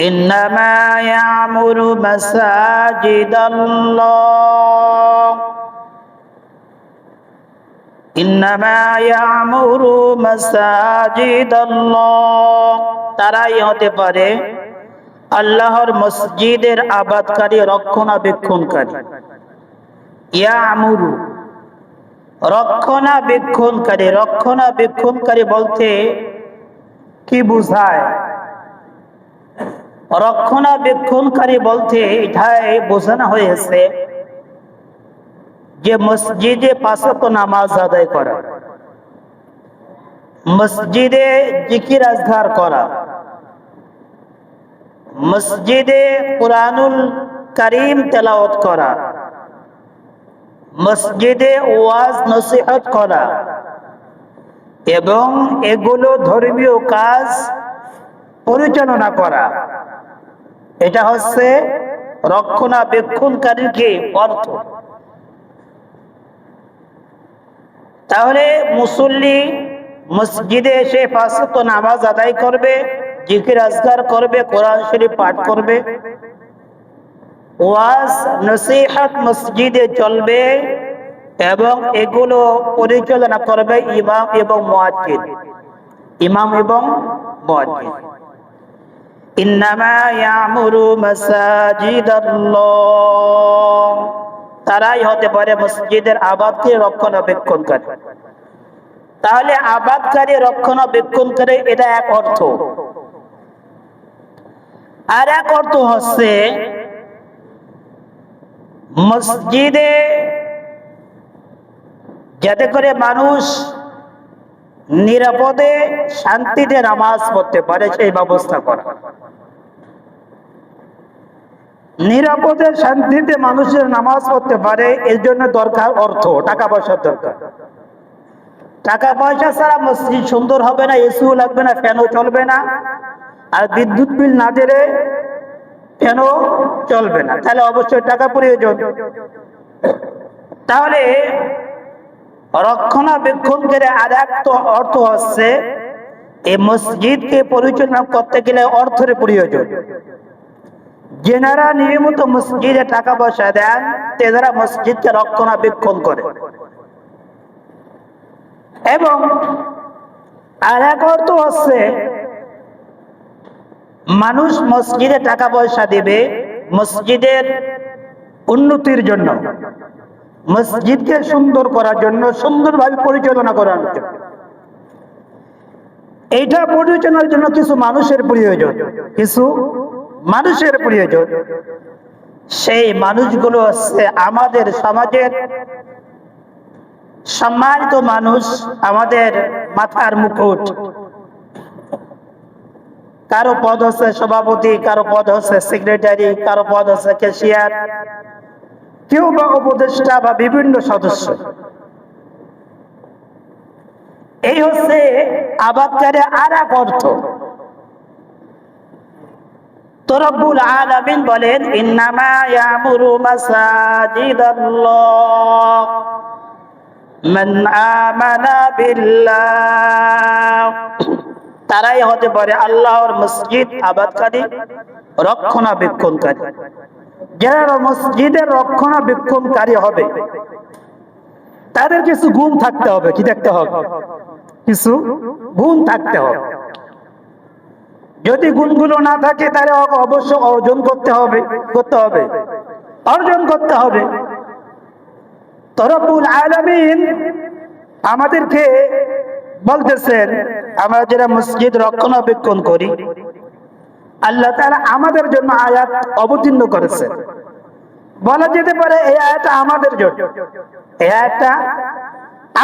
إنما يعمر مساجد الله إنما يعمر مساجد الله তারাই হতে পারে আল্লাহর মসজিদের আবাদকারী রক্ষণাবেক্ষণকারী ইয়ামুরু রক্ষণাবেক্ষণকারী রক্ষণাবেক্ষণকারী বলতে কি বুঝায় রক্ষণাবেক্ষণকারী বলতে এটাই বোঝানো হয়েছে যে মসজিদে পাঁচত নামাজ আদায় করা, মসজিদে জিকির আজগার করা, মসজিদে কোরআনুল করিম তেলাওয়াত করা, মসজিদে ওয়াজ নসিহত করা এবং এগুলো ধর্মীয় কাজ পরিচালনা করা। এটা হচ্ছে রক্ষণাবেক্ষণকারীর কি অর্থ। তাহলে মুসল্লি মসজিদে এসে পাঁচত নামাজ আদায় করবে, জিকির আজগার করবে, কোরআন শরীফ পাঠ করবে। ওয়াজ, নসিহাত মসজিদে চলবে এবং এগুলো পরিচালনা করবে ইমাম এবং মুয়াজ্জিদ ইমাম এবং মুয়াজ্জিদ তারাই হতে পারে মসজিদের আবাদকে রক্ষণাবেক্ষণকারী তাহলে আবাদকারী রক্ষণাবেক্ষণকারী এটা এক অর্থ। আর এক অর্থ হচ্ছে, মসজিদে যাতে করে মানুষ নিরাপদে শান্তিতে নামাজ পড়তে পারে সেই ব্যবস্থা করা। নিরাপদে শান্তিতে মানুষের নামাজ পড়তে পারে, এর জন্য দরকার অর্থ, টাকা পয়সার দরকার। টাকা পয়সা ছাড়া মসজিদ সুন্দর হবে না, এসিও লাগবে না, ফ্যানও চলবে না। আর বিদ্যুৎ বিল না দিলে ফ্যানও চলবে না। তাহলে অবশ্যই টাকা প্রয়োজন। তাহলে রক্ষণাবেক্ষণ করে আর এক তো অর্থ হচ্ছে এই মসজিদকে পরিচালনা করতে গেলে অর্থের প্রয়োজন। যেনারা নিয়মিত মসজিদে টাকা পয়সা দেন, তেনারা মসজিদকে রক্ষণাবেক্ষণ করে। এবং আর এক অর্থ হচ্ছে, মানুষ মসজিদে টাকা পয়সা দেবে মসজিদের উন্নতির জন্য। মসজিদকে সুন্দর করার জন্য সুন্দরভাবে পরিচালনা করার জন্য। এইটা পরিচালনার জন্য কিছু মানুষের প্রয়োজন। কিছু মানুষের প্রয়োজন। সেই মানুষগুলো হচ্ছে আমাদের সমাজের সম্মানিত মানুষ আমাদের মাথার মুকুট। কারও পদ হচ্ছে সভাপতি, কারও পদ হচ্ছে সেক্রেটারি, কারও পদ হচ্ছে ক্যাশিয়ার। কেউ বা উপদেষ্টা বা বিভিন্ন সদস্য। এই হচ্ছে আবাদকারে আর এক অর্থ তরব্বুল আলামিন বলেন, ইন্নামা ইয়ামুরু মাসাজিদাল্লাহ মান আমানা বিল্লাহ। তারাই হতে পারে আল্লাহর মসজিদ আবাদকারী, রক্ষণাবেক্ষণকারী। যারা মসজিদের রক্ষণাবেক্ষণকারী হবে। তাদের কিছু গুণ থাকতে হবে, কি দেখতে হবে? কিছু গুণ থাকতে হবে। যদি গুণগুলো না থাকে, তাহলে অবশ্য অর্জন করতে হবে করতে হবে। অর্জন করতে হবে। তরফুল আলমিন আমাদেরকে বলতেছেন, আমরা যারা মসজিদ রক্ষণাবেক্ষণ করি, আল্লাহ তারা আমাদের জন্য আয়াত অবতীর্ণ করেছেন। বলা যেতে পারে এই আয়াতটা আমাদের জন্য। এই আয়াতটা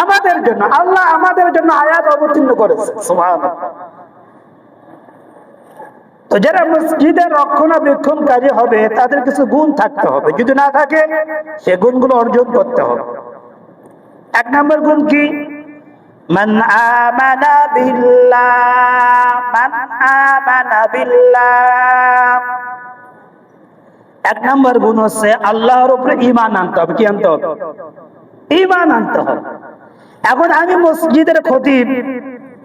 আমাদের জন্য। আল্লাহ আমাদের জন্য আয়াত অবতীর্ণ করেছে। সুবহানাল্লাহ। তো যারা মসজিদের রক্ষণাবেক্ষণকারী হবে, তাদের কিছু গুণ থাকতে হবে। যদি না থাকে, সে গুণগুলো অর্জন করতে হবে। এক নম্বর গুণ কি? মান আমানা বিল্লাহ, মান আমানা বিল্লাহ। এক নম্বর গুণ হচ্ছে আল্লাহর উপরে ইমান আনতে হবে, কি আনতে হবে? ইমান আনতে হবে। এখন আমি মসজিদের খতিব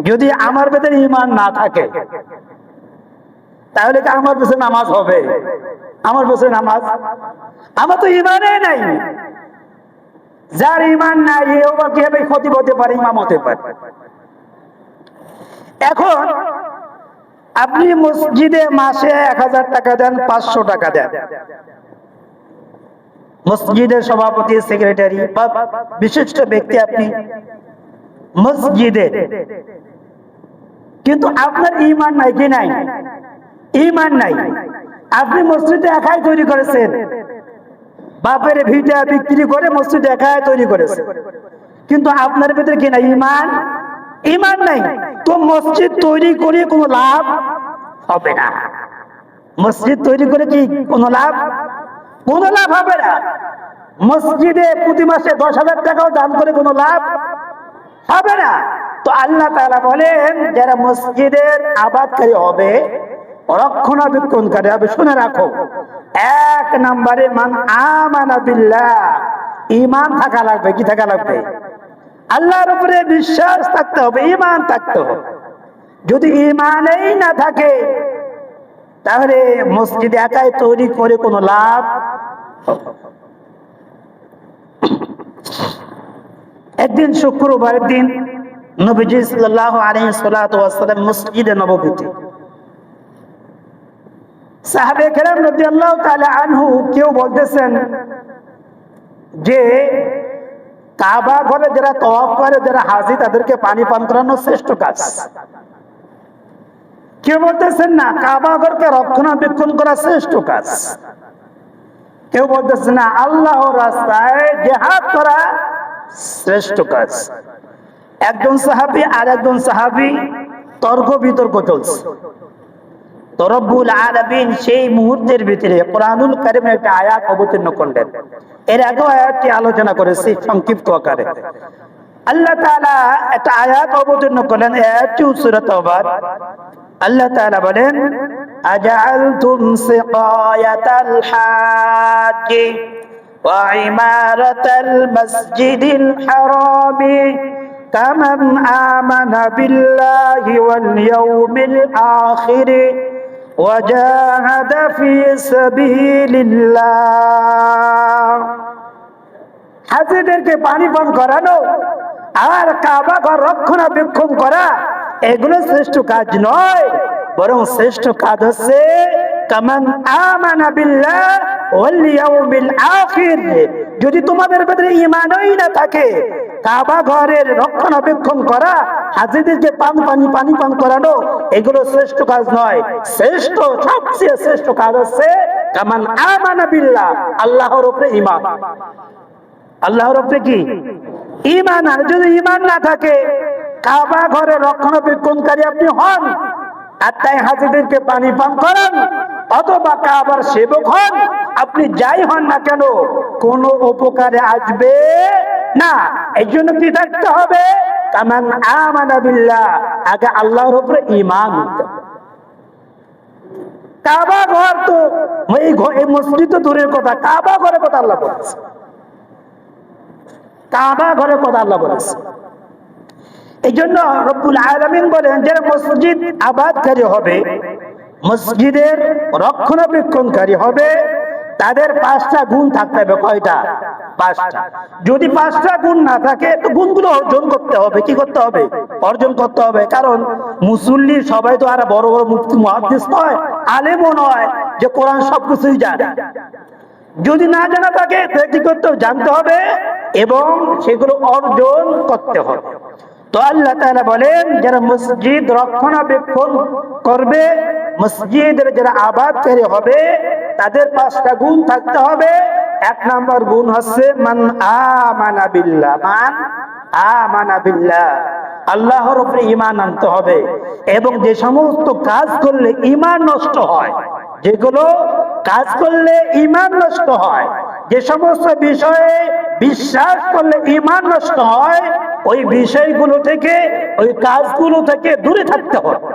যদি আমার ভেতরে ইমান না থাকে, তাহলে কি আমার পেছনে নামাজ হবে? আমার পেছনে নামাজ? আমার তো ইমানে নাই। যার ইমান নাই, এও বা কীভাবে ক্ষতি হতে পারে ইমাম হতে পারে। এখন আপনি মসজিদে মাসে এক হাজার টাকা দেন, পাঁচশো টাকা দেন। মসজিদের সভাপতি, সেক্রেটারি বা বিশিষ্ট ব্যক্তি আপনি মসজিদে। কিন্তু আপনার ইমান নাই কি নাই? ইমান নাই। আপনি মসজিদে একাই তৈরি করেছেন। বাপের ভিটা বিক্রি করে মসজিদ একাই তৈরি করেছেন। কিন্তু আপনার ভিতরে কি নাই? ইমান? ইমান নাই। তো মসজিদ তৈরি করে কোনো লাভ হবে না। মসজিদ তৈরি করে কি কোনো লাভ? কোনো লাভ হবে না। মসজিদে প্রতি মাসে দশ হাজার টাকাও দান করে কোনো লাভ হবে না। তো আল্লাহ তাআলা বলেন, যারা মসজিদের আবাদকারী হবে, রক্ষণাবেক্ষণকারী হবে, শুনে রাখো। এক নম্বরে, মান আমানা বিল্লাহ ইমান থাকা লাগবে, কি থাকা লাগবে? আল্লাহর উপরে বিশ্বাস থাকতে হবে ইমান থাকতে হবে। যদি ইমানেই না থাকে, তাহলে মসজিদ একাই তৈরি করে কোনো লাভ একদিন শুক্রবারের দিন, নবীজি সাল্লাল্লাহু আলাইহি সাল্লাতু মসজিদে নববীতে সাহাবে কেরাম আল্লাহ তাআলা আনহু কেউ বলতেছেন যে কাবা ঘরে যারা তওয়াফ করে, যারা হাজি, তাদেরকে পানি শ্রেষ্ঠ কাজ। বলতেছেন না, কাবা ঘরকে রক্ষণাবেক্ষণ করা শ্রেষ্ঠ কাজ। কেউ বলতেছে না, আল্লাহর রাস্তায় জেহাদ করা শ্রেষ্ঠ কাজ। একজন সাহাবি আর একজন সাহাবি তর্ক বিতর্ক চলছে। তো আলবিন সেই মুহূর্তের ভিতরে কোরআনুল কারিমের একটা আয়াত অবতীর্ণ করলেন। এর আগেও আয়াতটি আলোচনা করেছি সংক্ষিপ্ত আকারে। আল্লাহ একটা আয়াত অবতীর্ণ করলেন আল্লাহ বলেন হারামি কামান আমানা বিল্লাহি ওয়াল ইয়াউমিল وجاهد في سبيل الله হাজিদেরকে পানি পান করানো আর কাবা ঘর রক্ষণাবেক্ষণ করা এগুলো শ্রেষ্ঠ কাজ নয় বরং শ্রেষ্ঠ কাজ হচ্ছে কামান আমানা বিল্লাহ ওয়াল ইয়াউমিল আখির যদি তোমাদের ভিতরে ঈমানই না থাকে কাবা ঘরের রক্ষণাবেক্ষণ করা, হাজিদেরকে পান, পানি পানি পান করানো, এগুলো শ্রেষ্ঠ কাজ নয়। শ্রেষ্ঠ, সবচেয়ে শ্রেষ্ঠ কাজ হচ্ছে কামান আমানা বিল্লাহ, আল্লাহর উপরে ঈমান। আল্লাহর উপরে কি? ইমান আর যদি ইমান না থাকে, কাবা ঘরে রক্ষণাবেক্ষণকারী আপনি হন, আর তাই হাজিদেরকে পানি পান করেন, অথবা কাবার সেবক হন, আপনি যাই হন না কেন, কোনো উপকারে আসবে না এই জন্য কি থাকতে হবে? কামান আগে আল্লাহর উপরে ইমান কাবা ঘর তো, এই মসজিদ তো দূরের কথা, কাবা ঘরের কথা আল্লাহ বলেছে। কাবা ঘরের কথা আল্লাহ বলেছে। এই জন্য রব্বুল আলমিন বলেন যারা মসজিদ আবাদকারী হবে, মসজিদের রক্ষণাবেক্ষণকারী হবে, তাদের পাঁচটা গুণ থাকতে হবে কয়টা? পাঁচটা। যদি পাঁচটা গুণ না থাকে, তো গুণগুলো অর্জন করতে হবে, কি করতে হবে? অর্জন করতে হবে। কারণ মুসল্লি সবাই তো আর বড় বড় মুফতি মহাদিস নয়, আলেমও নয়, যে কোরআন সবকিছুই জানে। যদি না জানা থাকে কি করতে? জানতে হবে এবং সেগুলো অর্জন করতে হবে। তো আল্লাহ তাআলা বলেন, যারা মসজিদ রক্ষণাবেক্ষণ করবে, মসজিদের যারা আবাদকারী হবে, তাদের পাঁচটা গুণ থাকতে হবে। এক নম্বর গুণ হচ্ছে মান আমানা বিল্লাহ। মান আমানা বিল্লাহ। আল্লাহর উপরে ঈমান আনতে হবে এবং যে সমস্ত কাজ করলে ঈমান নষ্ট হয়, যেগুলো কাজ করলে ঈমান নষ্ট হয়, যে সমস্ত বিষয়ে বিশ্বাস করলে ঈমান নষ্ট হয়, ওই বিষয়গুলো থেকে, ওই কাজগুলো থেকে দূরে থাকতে হবে।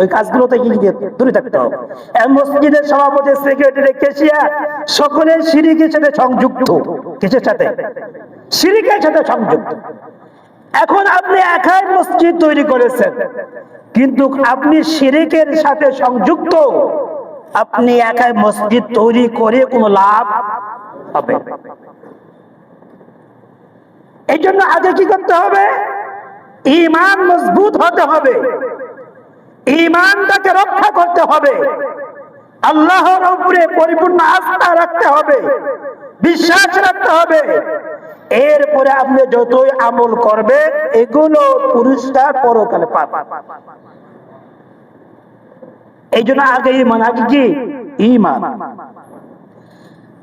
ওই কাজগুলো থেকে দূরে থাকতে হবে? মসজিদের সভাপতি সেক্রেটারি কেশিয়ার সকলে সিরিকের সাথে সংযুক্ত। কিসের সাথে? সিরিকের সাথে সংযুক্ত। এখন আপনি একাই মসজিদ তৈরি করেছেন। কিন্তু আপনি শিরিকের সাথে সংযুক্ত, আপনি একাই মসজিদ তৈরি করে কোনো লাভ হবে এই জন্য আগে কি করতে হবে? ইমান মজবুত হতে হবে। ইমানটাকে রক্ষা করতে হবে আল্লাহর উপরে পরিপূর্ণ আস্থা রাখতে হবে বিশ্বাস রাখতে হবে এরপরে আপনি যতই আমল করবে এগুলো পুরস্কার পরকালে পাবেন এই জন্য আগে ইমান আগে কি ইমান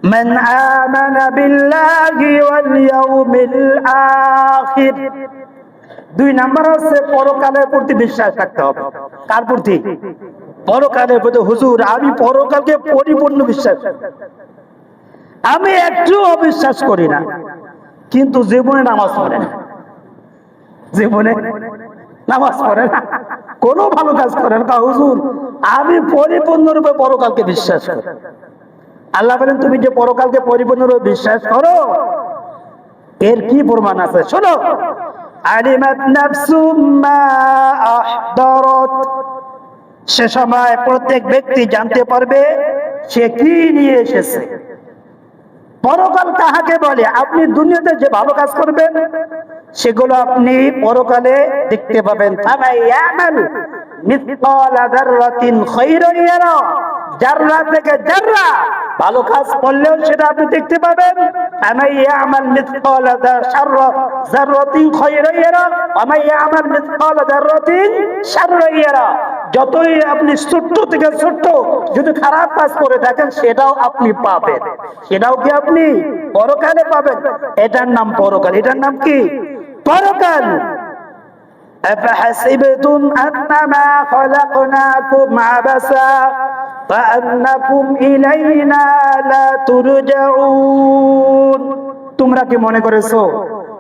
من آمن بالله واليوم الآخر দুই নাম্বার হচ্ছে পরকালের প্রতি বিশ্বাস রাখতে হবে। কার প্রতি? পরকালের প্রতি। হুজুর, আমি পরকালকে পরিপূর্ণ বিশ্বাস আমি একটু অবিশ্বাস করি না। কিন্তু জীবনে নামাজ পড়ে না। জীবনে নামাজ পড়ে না। কোনো ভালো কাজ করে না। হুজুর, আমি পরিপূর্ণরূপে পরকালকে বিশ্বাস করি। আল্লাহ বলেন, তুমি যে পরকালকে পরিপূর্ণরূপে বিশ্বাস করো, এর কি প্রমাণ আছে? শোনো। আলিমাত নাফসুম মা আহদারাত। সে সময় প্রত্যেক ব্যক্তি জানতে পারবে সে কি নিয়ে এসেছে। পরকাল কাহাকে বলে, আপনি দুনিয়াতে যে ভালো কাজ করবেন, সেগুলো আপনি পরকালে দেখতে পাবেন। থেকে ভালো কাজ করলেও সেটা আপনি দেখতে পাবেন। শাররা। ইয়ারা যতই আপনি ছোট্ট থেকে ছোট্ট যদি খারাপ কাজ করে থাকেন, সেটাও আপনি পাবেন। সেটাও কি আপনি? পরকালে পাবেন। এটার নাম পরকাল। এটার নাম কি? পরকাল। أفحسبتم أنما خلقناكم عبثا وأنكم إلينا لا ترجعون তোমরা কি মনে করেছো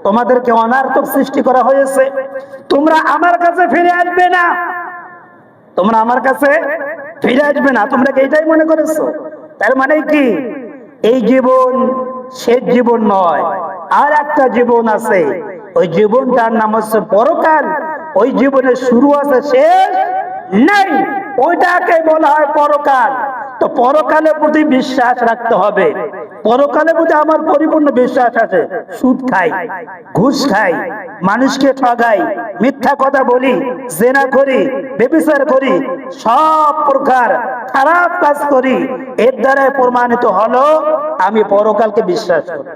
তোমাদেরকে অনার্থক সৃষ্টি করা হয়েছে তোমরা আমার কাছে ফিরে আসবে না তোমরা আমার কাছে ফিরে আসবে না তোমরা কি এটাই মনে করেছো তার মানে কি এই জীবন শেষ জীবন নয় আর একটা জীবন আছে ওই জীবনটার নাম হচ্ছে পরকাল ওই জীবনের শুরু আছে, শেষ নাই। ওইটাকে বলা হয় পরকাল। তো পরকালের প্রতি বিশ্বাস রাখতে হবে। পরকালের প্রতি আমার পরিপূর্ণ বিশ্বাস আছে। সুদ খাই, ঘুষ খাই, মানুষকে ঠগাই, মিথ্যা কথা বলি, জেনা করি, বেবিচার করি, সব প্রকার খারাপ কাজ করি। এর দ্বারা প্রমাণিত হলো, আমি পরকালকে বিশ্বাস করি।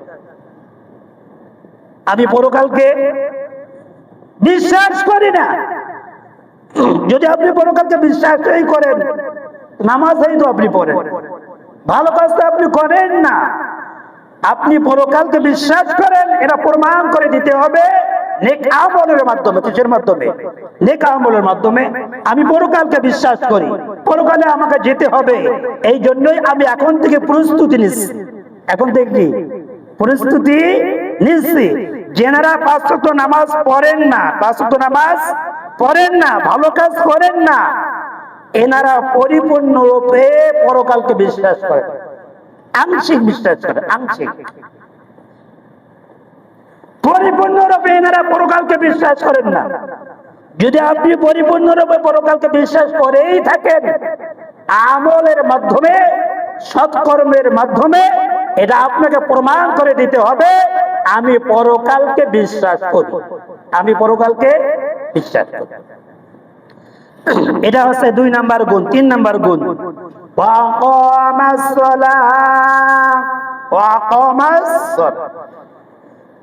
আমি পরকালকে বিশ্বাস করি না। যদি আপনি পরকালকে বিশ্বাসই করেন নামাজই তো আপনি পড়েন। ভালো কাজ তো আপনি করেন না। আপনি পরকালকে বিশ্বাস করেন, এটা প্রমাণ করে দিতে হবে আমলের মাধ্যমে, কিসের মাধ্যমে? নেক আমলের মাধ্যমে আমি পরকালকে বিশ্বাস করি। পরকালে আমাকে যেতে হবে। এই জন্যই আমি এখন থেকে প্রস্তুতি নিচ্ছি। এখন কি? প্রস্তুতি নিচ্ছি। যেনারা পাঁচ ওয়াক্ত নামাজ পড়েন না, পাঁচ ওয়াক্ত নামাজ পড়েন না, ভালো কাজ করেন না, এনারা পরিপূর্ণরূপে পরকালকে বিশ্বাস করেন। আংশিক বিশ্বাস করেন, আংশিক। পরিপূর্ণরূপে এনারা পরকালকে বিশ্বাস করেন না। যদি আপনি পরিপূর্ণরূপে পরকালকে বিশ্বাস করেই থাকেন, আমলের মাধ্যমে, সৎকর্মের মাধ্যমে, এটা আপনাকে প্রমাণ করে দিতে হবে আমি পরকালকে বিশ্বাস করি। আমি পরকালকে বিশ্বাস করি। এটা হচ্ছে দুই নাম্বার গুণ, তিন নাম্বার গুণ।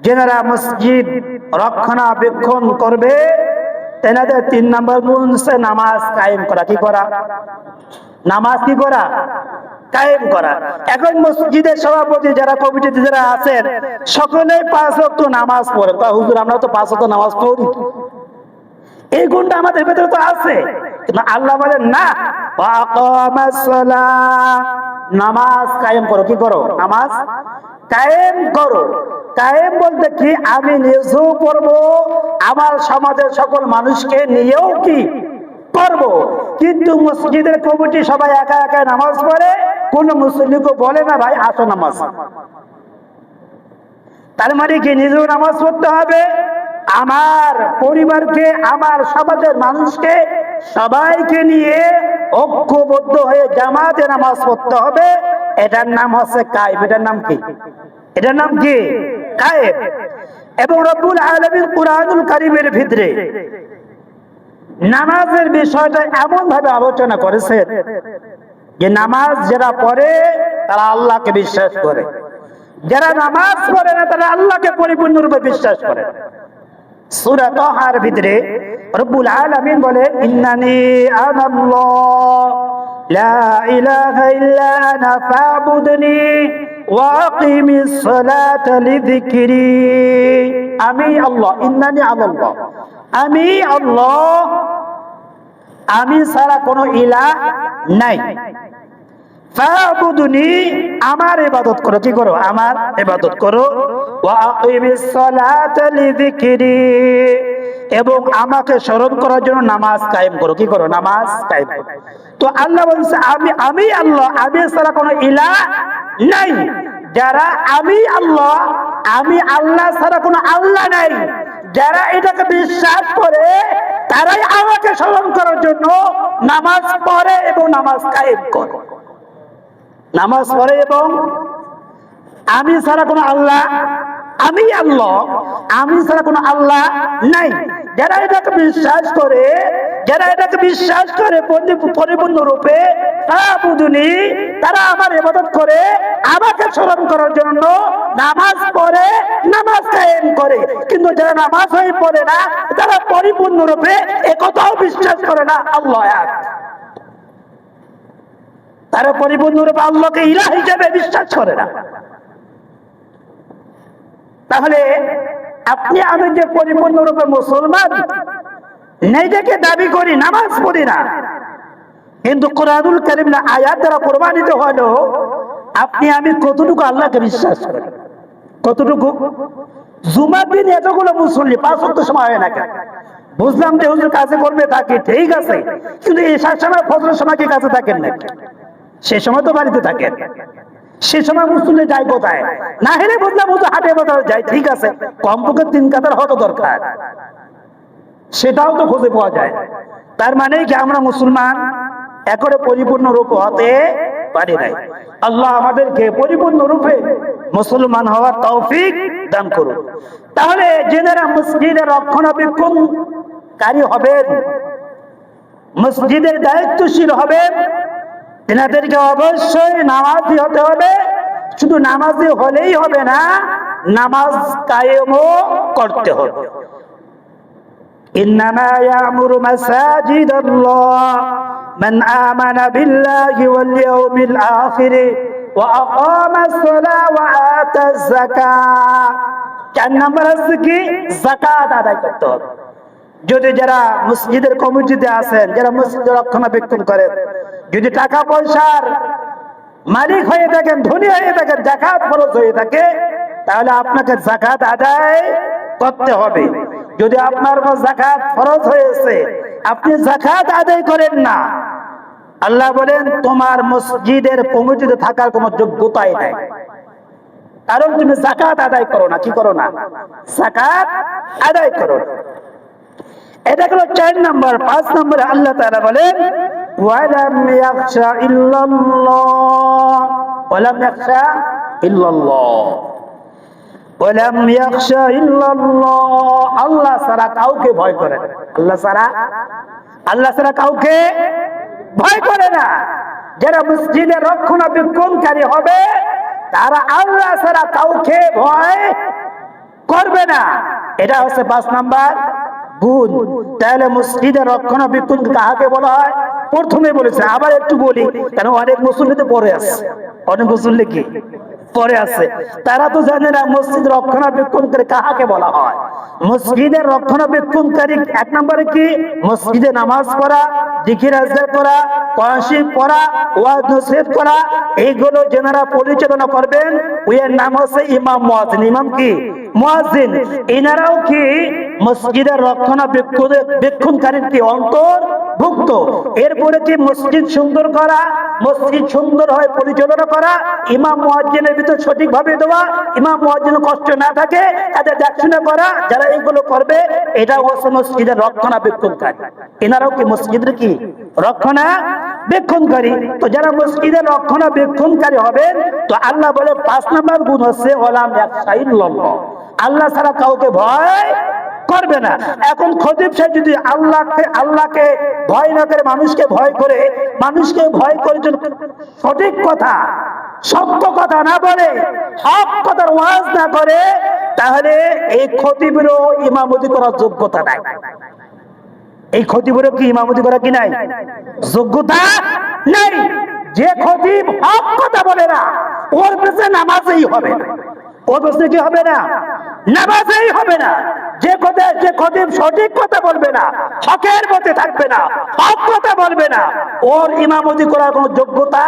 যেনারা মসজিদ রক্ষণাবেক্ষণ করবে, তেনাদের তিন নম্বর গুণ হচ্ছে নামাজ কায়েম করা। কি করা? নামাজ কি করা? কায়েম করা। এখন মসজিদের সভাপতি যারা, কমিটিতে যারা আছেন, সকলেই পাঁচ ওয়াক্ত নামাজ পড়ে। তা হুজুর, আমরা তো পাঁচ ওয়াক্ত নামাজ পড়ি। এই গুণটা আমাদের ভেতরে তো আছে। কিন্তু আল্লাহ বলেন, না। নামাজ কায়েম করো। কি করো? নামাজ কায়েম করো। কায়েম বলতে কি? আমি নিজেও পড়ব। আমার সমাজের সকল মানুষকে নিয়েও কি? করব। কিন্তু মসজিদের কমিটি সবাই একা একা নামাজ পড়ে, কোন মুসলিমকে বলে না, ভাই, আসো নামাজ। তার মানে কি, নিজেও নামাজ পড়তে হবে? আমার পরিবারকে, আমার সমাজের মানুষকে, সবাইকে নিয়ে ঐক্যবদ্ধ হয়ে জামাতে নামাজ পড়তে হবে। এটার নাম হচ্ছে কায়েব এটার নাম কি? এটার নাম কি? কায়েব এবং রব্বুল আলমীর কুরআনুল কারিমের ভিতরে নামাজের বিষয়টা এমন ভাবে আলোচনা করেছে যে নামাজ যারা পড়ে, তারা আল্লাহকে বিশ্বাস করে। যারা নামাজ পড়ে না, তারা আল্লাহকে পরিপূর্ণরূপে বিশ্বাস করে। সূরা তাহার ভিতরে রব্বুল আলামিন বলে, ইন্নানি আনাল্লাহ, লা ইলাহা ইল্লা আনা ফাবুদনি ওয়া আকিমিস সালাতা লিযিকরি। আমি আল্লাহ, ইন্নানি আনাল্লাহ। আমি আল্লাহ, আমি ছাড়া কোনো ইলাহ নাই। আমার ইবাদত করো। কি করো? আমার ইবাদত করো। এবং আমাকে স্মরণ করার জন্য নামাজ কায়েম করো। কি করো? নামাজ কায়েম করো। তো আল্লাহ বলছে, আমি আমি আল্লাহ, আমি ছাড়া কোনো ইলাহ নাই। যারা আমি আল্লাহ আমি আল্লাহ ছাড়া কোনো আল্লাহ নাই। যারা এটাকে বিশ্বাস করে, তারাই আমাকে স্মরণ করার জন্য নামাজ পড়ে এবং নামাজ কায়েম করে। নামাজ পড়ে এবং আমি ছাড়া কোনো আল্লাহ, আমি আল্লাহ, আমি ছাড়া কোনো আল্লাহ নাই। যারা এটাকে বিশ্বাস করে, যারা এটাকে বিশ্বাস করে পরিপূর্ণ রূপে তারা বুঝুনি, তারা আমার ইবাদত করে, আমাকে স্মরণ করার জন্য নামাজ পড়ে, নামাজ কায়েম করে। কিন্তু যারা নামাজ হয়ে পড়ে না তারা পরিপূর্ণ রূপে একথাও বিশ্বাস করে না, আল্লাহ তারা পরিপূর্ণরূপে আল্লাহকে ইলা হিসেবে বিশ্বাস করে না। তাহলে আপনি আমি যে পরিপূর্ণরূপে মুসলমান, নিজেকে দাবি করি, নামাজ পড়ি না। কিন্তু কোরআনুল করিম না আয়াত দ্বারা প্রমাণিত হলো, আপনি আমি কতটুকু আল্লাহকে বিশ্বাস করি? কতটুকু? জুমার দিন এতগুলো মুসল্লি, পাঁচ অক্ট সময় হয় না কেন? বুঝলাম যে হুজুর কাছে করবে থাকে, ঠিক আছে। কিন্তু এসার সময়, ফজরের সময় কি কাছে থাকেন নাকি? সে সময় তো বাড়িতে থাকেন সে সময় মুসল্লি যায় কোথায়? না হেলে বুঝলাম হুজুর হাটে বাজারে যায়, ঠিক আছে। কমপক্ষে তিন কাতার হতো দরকার। সেটাও তো খুঁজে পাওয়া যায়। তার মানে কি আমরা মুসলমান? একরে পরিপূর্ণ রূপ হতে পারি নাই। আল্লাহ আমাদেরকে পরিপূর্ণ রূপে মুসলমান হওয়ার তৌফিক দান করুন। তাহলে জেনারা মসজিদের রক্ষণাবেক্ষণকারী হবেন? মসজিদের দায়িত্বশীল হবেন? এনাদেরকে অবশ্যই নামাজি হতে হবে শুধু নামাজি হলেই হবে না নামাজ কায়েমও করতে হবে إنما يعمر مساجد الله من آمن بالله واليوم الآخر وأقام الصلاة وآتى الزكاة চার নম্বর হচ্ছে কি জাকাত আদায় করতে হবে যদি যারা মসজিদের কমিটিতে আছেন যারা মসজিদ রক্ষণাবেক্ষণ করেন যদি টাকা পয়সার মালিক হয়ে থাকেন, ধনী হয়ে থাকেন, জাকাত খরচ হয়ে থাকে, তাহলে আপনাকে জাকাত আদায় করতে হবে। যদি আপনার উপর জাকাত খরচ হয়েছে, আপনি জাকাত আদায় করেন না। আল্লাহ বলেন, তোমার মসজিদের কমিটিতে থাকার কোনো যোগ্যতাই নাই। কারণ তুমি জাকাত আদায় করো না, কি করো না? জাকাত আদায় করো। এটা হলো চার নম্বর। পাঁচ নম্বরে আল্লাহ তাআলা বলেন ওয়ালাম ইয়াখশা ইল্লাল্লাহ। ওয়ালাম ইয়াখশা ইল্লাল্লাহ। ওয়ালাম ইয়াখশা ইল্লাল্লাহ। আল্লাহ ছাড়া কাউকে ভয় করে আল্লাহ ছাড়া আল্লাহ ছাড়া কাউকে ভয় করে না। যারা মসজিদের রক্ষণাবেক্ষণকারী হবে, তারা আল্লাহ ছাড়া কাউকে ভয় করবে না। এটা হচ্ছে পাঁচ নাম্বার গুণ। তাহলে মসজিদের রক্ষণাবেক্ষণ কাহাকে বলা হয়? প্রথমে বলেছে, আবার একটু বলি, কেন অনেক মুসল্লি তো পরে আছে। অনেক মুসল্লি কি? পরে আছে। তারা তো জানে না মসজিদ রক্ষণাবেক্ষণ করে কাহাকে বলা হয়। মসজিদের রক্ষণাবেক্ষণকারী এক নম্বরে কি? মসজিদে নামাজ পড়া, জিকির আজগার করা, কোরআন পড়া, ওয়াজ নসিহত করা, এইগুলো যেনারা পরিচালনা করবেন, ওই নাম হচ্ছে ইমাম মুয়াজ্জিন। ইমাম কি? মুয়াজ্জিন, এনারাও কি মসজিদের রক্ষণাবেক্ষণকারীর কি অন্তর্ভুক্ত? এরপরে কি মসজিদ সুন্দর করা, মসজিদ সুন্দর হয় পরিচালনা করা, ইমাম মুয়াজ্জিনের ভিতর সঠিকভাবে দেওয়া, ইমাম মুয়াজ্জিনের কষ্ট না থাকে, তাদের দেখাশোনা করা, যারা এইগুলো করবে, এটা হচ্ছে মসজিদের রক্ষণাবেক্ষণকারী। এনারাও কি মসজিদের কি রক্ষণাবেক্ষণকারী? তো যারা মসজিদের রক্ষণাবেক্ষণকারী হবেন, তো আল্লাহ বলে পাঁচ নাম্বার গুণ হচ্ছে ওলাম একসাইল্লাল্লাহ আল্লাহ ছাড়া কাউকে ভয় করবে না। এখন খতিব সাহেব যদি আল্লাহকে আল্লাহকে ভয় না করে, মানুষকে ভয় করে, মানুষকে ভয় করে সঠিক কথা, সত্য কথা না বলে, হক কথার ওয়াজ না করে, তাহলে এই খতিবেরও ইমামতি করার যোগ্যতা নাই। এই খতিবেরও কি ইমামতি করা কি নাই? যোগ্যতা নাই। যে খতিব হক কথা বলে না, ওর পেছনে নামাজেই হবে না। ওর পেছনে কি হবে না? নামাজেই হবে না। যে কথা, যে খতিব সঠিক কথা বলবে না হকের পথে থাকবে না হক কথা বলবে না, ওর ইমামতি করার কোনো যোগ্যতা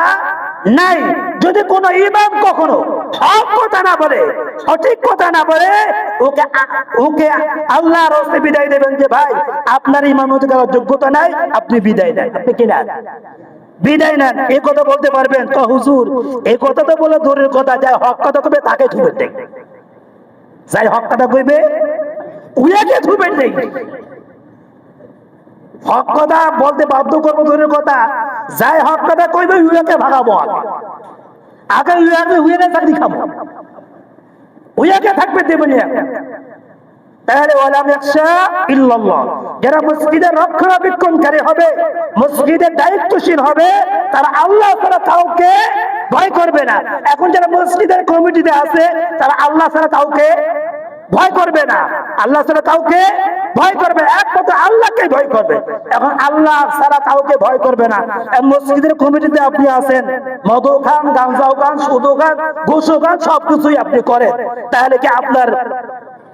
নাই। যদি কোনো ইমাম কখনো হক কথা না বলে, সঠিক কথা না বলে, ওকে ওকে আল্লাহ রস্তে বিদায় দেবেন যে, ভাই, আপনার ইমামতি করার যোগ্যতা নাই, আপনি বিদায় দেন আপনি কি না বিদায় নেন এই কথা বলতে পারবেন? তো হুজুর এই কথা তো বলে দূরের কথা যায় হক কথা কবে তাকে ধুবেন নেই। যাই হক কথা কইবে, উয়াকে ধুবেন নেই। হক কথা বলতে বাধ্য করব দূরের কথা, যাই হক কথা কইবে, উয়াকে ভাগাবো আগে। উয়াকে উয়াকে চাকরি খাব। উয়াকে থাকবে দেবেন যারা মসজিদের রক্ষণাবেক্ষণকারী হবে, মসজিদের দায়িত্বশীল হবে, তারা আল্লাহ কাউকে ভয় করবে না। এখন যারা মসজিদের কমিটিতে আছে, তারা আল্লাহ কাউকে ভয় করবে না। আল্লাহ কাউকে ভয় করবে একমাত্র আল্লাহকে ভয় করবে। এখন আল্লাহ ছাড়া কাউকে ভয় করবে না। মসজিদের কমিটিতে আপনি আছেন মদও খান গাঞ্জাও খান, সুদও খান, ঘুষও খান, সবকিছুই আপনি করেন। তাহলে কি আপনার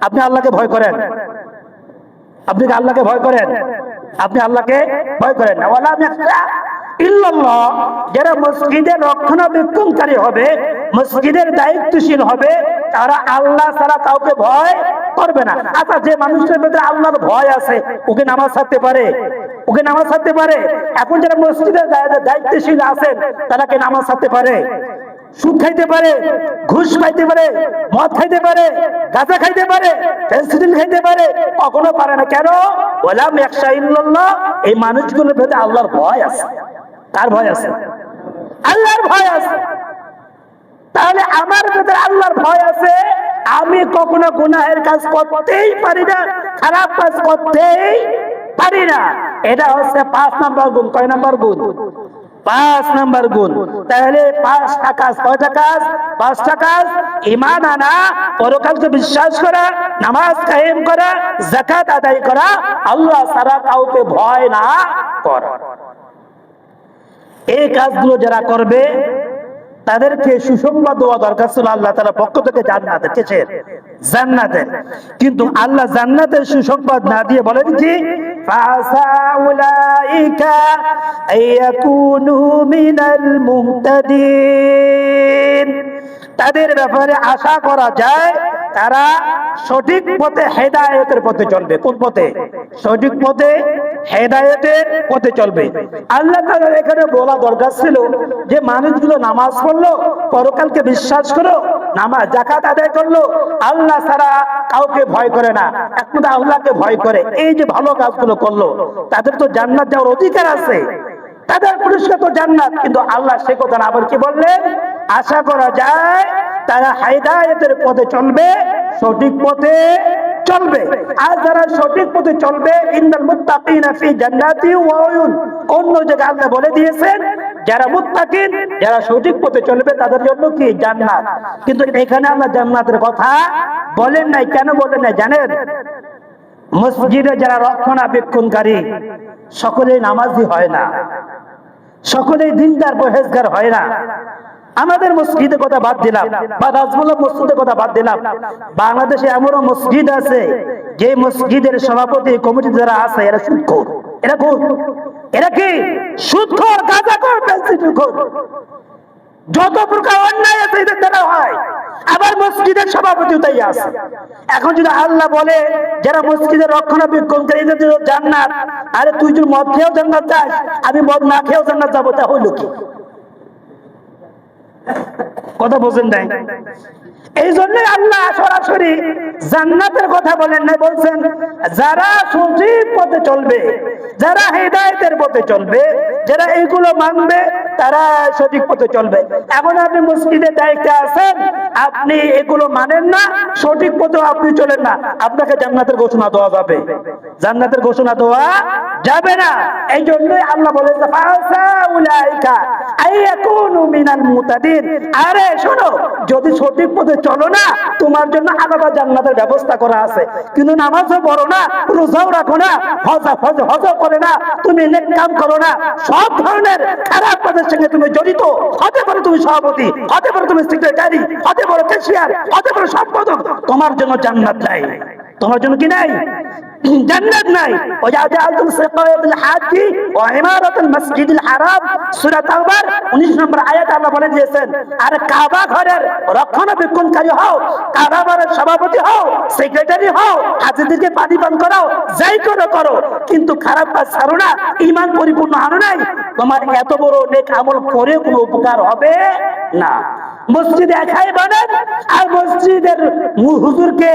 আপনি আল্লাহকে ভয় করেন। আপনি আল্লাহকে ভয় করেন? আপনি আল্লাহকে ভয় করেন না। ইয়াখশা ইল্লাল্লাহ, যারা মসজিদের রক্ষণাবেক্ষণকারী হবে, মসজিদের দায়িত্বশীল হবে, তারা আল্লাহ ছাড়া কাউকে ভয় করবে না। আচ্ছা যে মানুষের ভেতরে আল্লাহর ভয় আছে, ওকে নামাজ ছাড়তে পারে? ওকে নামাজ ছাড়তে পারে? এখন যারা মসজিদের দায়িত্বশীল আছেন, তারা কি নামাজ ছাড়তে পারে? খাইতে পারে, ঘুষ খাইতে পারে, মদ খাইতে পারে, গাঁজা খাইতে পারে খাইতে পারে, কখনো পারে না। কেন? একশা এই মানুষগুলোর ভেতরে আল্লাহর ভয় আছে। কার ভয় আছে? আল্লাহর ভয় আছে। তাহলে আমার ভেতরে আল্লাহর ভয় আছে, আমি কখনো গুনাহের কাজ করতেই পারি না, খারাপ কাজ করতেই পারি না। এটা হচ্ছে পাঁচ নাম্বার গুণ। কয় নাম্বার গুণ? পাঁচ নাম্বার গুণ। তাহলে পাঁচটা কাজ কয়টা কাজ পাঁচটা কাজ ইমান আনা, পরকালকে বিশ্বাস করা, নামাজ কায়েম করা জাকাত আদায় করা, আল্লাহ সারা কাউকে ভয় না করা। এই কাজগুলো যারা করবে, তাদেরকে সুসংবাদ দেওয়া দরকার ছিল আল্লাহ তারা পক্ষ থেকে জান্নাতের, কিসের? জান্নাতের। কিন্তু আল্লাহ জান্নাতের সুসংবাদ না দিয়ে বলেন কি ফাসা উলাইকা আইয়াকুনু মিনাল মুহতাদিন তাদের ব্যাপারে আশা করা যায়, তারা সঠিক পথে হেদায়েতের পথে চলবে। কোন পথে? সঠিক পথে হেদায়েতের পথে চলবে। আল্লাহ এখানে বলা দরকার ছিল যে, মানুষগুলো নামাজ পড়ল, পরকালকে বিশ্বাস করো নামাজ জাকাত আদায় করল আল্লাহ ছাড়া কাউকে ভয় করে না। একমাত্র আল্লাহকে ভয় করে। এই যে ভালো কাজগুলো করল, তাদের তো জান্নাত যাওয়ার অধিকার আছে। তাদের পুরস্কার তো জান্নাত, কিন্তু আল্লাহ সে কথা আবার কি বললেন? আশা করা যায় তারা হাইদায়তের পথে চলবে, সঠিক পথে চলবে। আর যারা সঠিক পথে চলবে ইন্দাল মুত্তাকিনা ফি জান্নাতি ওয়া উয়ুন। অন্য জায়গায় আল্লাহ বলে দিয়েছেন যারা মুত্তাকিন, যারা সঠিক পথে চলবে তাদের জন্য কি? জান্নাত। কিন্তু এখানে আল্লাহ জান্নাতের কথা বলেন নাই, কেন বলেন নাই জানেন? মসজিদে যারা রক্ষণাবেক্ষণকারী, সকলেই নামাজি হয় না। সকলেই দিনদার, পরহেজগার হয় না। আমাদের মসজিদের কথা বাদ দিলাম বা রাজমুল্লাহ মসজিদের কথা বাদ দিলাম। বাংলাদেশে এমনও মসজিদ আছে যে মসজিদের সভাপতি কমিটি যারা আছে, এরা সুদখোর এরা কোন? এরা কি সুদখোর গাঁজাখোর পেন্সিলখোর যত প্রকার অন্যায় আছে এদের দ্বারা হয়। আবার মসজিদের সভাপতিও তাই আছে। এখন যদি আল্লাহ বলে, যারা মসজিদের রক্ষণাবেক্ষণকারী, এদের জান্নাত। আরে তুই যদি মদ খেয়েও জান্নাত চাস আমি মদ না খেয়েও জান্নাত যাব, তা হইল কি? কথা বোঝেন নাই? এই জন্যই আল্লাহ সরাসরি জান্নাতের কথা বলেন নাই, বলছেন, যারা সঠিক পথে চলবে, যারা হেদায়েতের পথে চলবে, যারা এইগুলো মানবে, তারা সঠিক পথে চলবে। এখন আপনি মসজিদের দায়িত্বে আছেন, আপনি এগুলো মানেন না, সঠিক পথে আপনি চলেন না, আপনাকে জান্নাতের ঘোষণা দেওয়া যাবে। জান্নাতের ঘোষণা দেওয়া যাবে না। এই জন্যই আল্লাহ বলেছে ফাসা আরে শোনো, যদি সঠিক পথে চলো না, তোমার জন্য আলাদা জান্নাতের ব্যবস্থা করা আছে। কিন্তু নামাজও পড়ো না, রোজাও রাখো না, হজ হজ হজ করে না, তুমি নেক কাম করো না, সব ধরনের খারাপ কাজের সঙ্গে তুমি জড়িত। হতে পারো তুমি সভাপতি, হতে পারো তুমি সেক্রেটারি হতে পারো ক্যাশিয়ার হতে পারো সম্পাদক, তোমার জন্য জান্নাত নাই। তোমার জন্য কি নাই? জান্নাত নাই। ওয়া জাআলতুম সিকায়াতুল হাজ্জি ওয়া ইমারাতুল মাসজিদিল হারাম, সূরা তাওবার 19 নম্বর আয়াত আল্লাহ বলে দিয়েছেন, আর কাবা ঘরের রক্ষণাবেক্ষণকারী হও, কাবা ঘরের সভাপতি হও সেক্রেটারি হও, হাজিদেরকে পানি পান করাও, যাই করো করো। কিন্তু খারাপ কাজ ছাড়ো না, ঈমান পরিপূর্ণ আনো নাই। তোমার এত বড় নেক আমল করে কোনো উপকার হবে না। মসজিদে একাই বানান আর মসজিদের হুজুরকে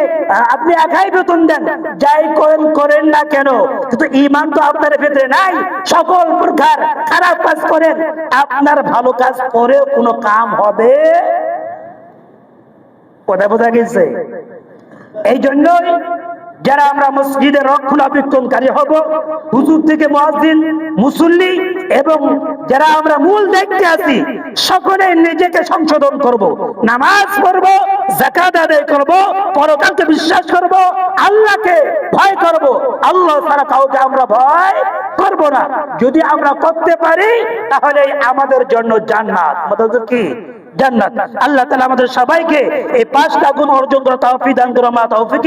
আপনি একাই বেতন দেন। যাই করেন করেন না কেন? কিন্তু ইমান তো আপনার ভেতরে নাই। সকল প্রকার খারাপ কাজ করেন। আপনার ভালো কাজ করে কোনো কাম হবে? কথা বোঝা গেছে? এই জন্যই যারা আমরা মসজিদের রক্ষণাবেক্ষণকারী হব, হুজুর থেকে মহাজিন মুসল্লি এবং যারা আমরা মূল দেখতে আছি, সকলে নিজেকে সংশোধন করব, নামাজ পড়ব জাকাত আদায় করব, পরকালকে বিশ্বাস করব, আল্লাহকে ভয় করব। আল্লাহ ছাড়া কাউকে আমরা ভয় করব না। যদি আমরা করতে পারি তাহলে আমাদের জন্য জান্নাত। আমাদের কি? জান্নাত। আল্লাহ তাআলা আমাদের সবাইকে এই পাঁচটা গুণ অর্জন করা তৌফিক দান করো মা তৌফিক